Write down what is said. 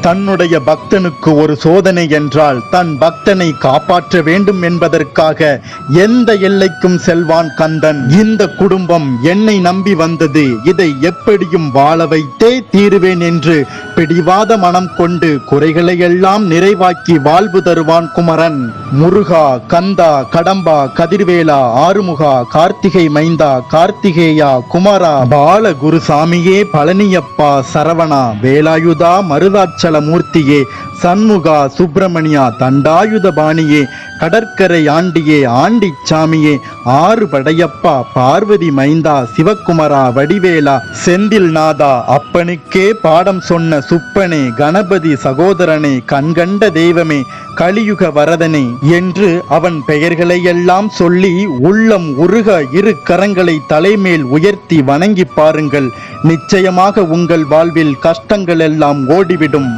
தன்னுடைய பக்தனுக்கு ஒரு சோதனை என்றால் தன் பக்தனை காப்பாற்ற வேண்டும் என்பதற்காக எந்த எல்லைக்கும் செல்வான் கந்தன். இந்த குடும்பம் என்னை நம்பி வந்தது. இதை எப்படியும் வாழ வைத்தே தீருவேன் என்று பிடிவாத மனம் கொண்டு குறைகளை எல்லாம் நிறைவாக்கி வாழ்வு தருவான் குமரன். முருகா கந்தா கடம்பா கதிர்வேலா ஆறுமுகா கார்த்திகை மைந்தா கார்த்திகேயா குமாரா பால குருசாமியே பழனியப்பா சரவணா வேலாயுதா மருதாச்சல மூர்த்தியே சண்முகா சுப்பிரமணியா தண்டாயுத பாணியே கடற்கரை ஆண்டியே ஆண்டி சாமியே ஆறு படையப்பா பார்வதி மைந்தா சிவக்குமரா வடிவேலா செந்தில் நாதா அப்பனுக்கே பாடம் சொன்ன சுப்பனே கணபதி சகோதரனே கண்கண்ட தெய்வமே கலியுக வரதனே என்று அவன் பெயர்களை எல்லாம் சொல்லி உள்ளம் உருக இரு கரங்களை தலைமேல் உயர்த்தி வணங்கி பாருங்கள். நிச்சயமாக உங்கள் வாழ்வில் கஷ்டங்கள் எல்லாம் ஓடிவிடும்.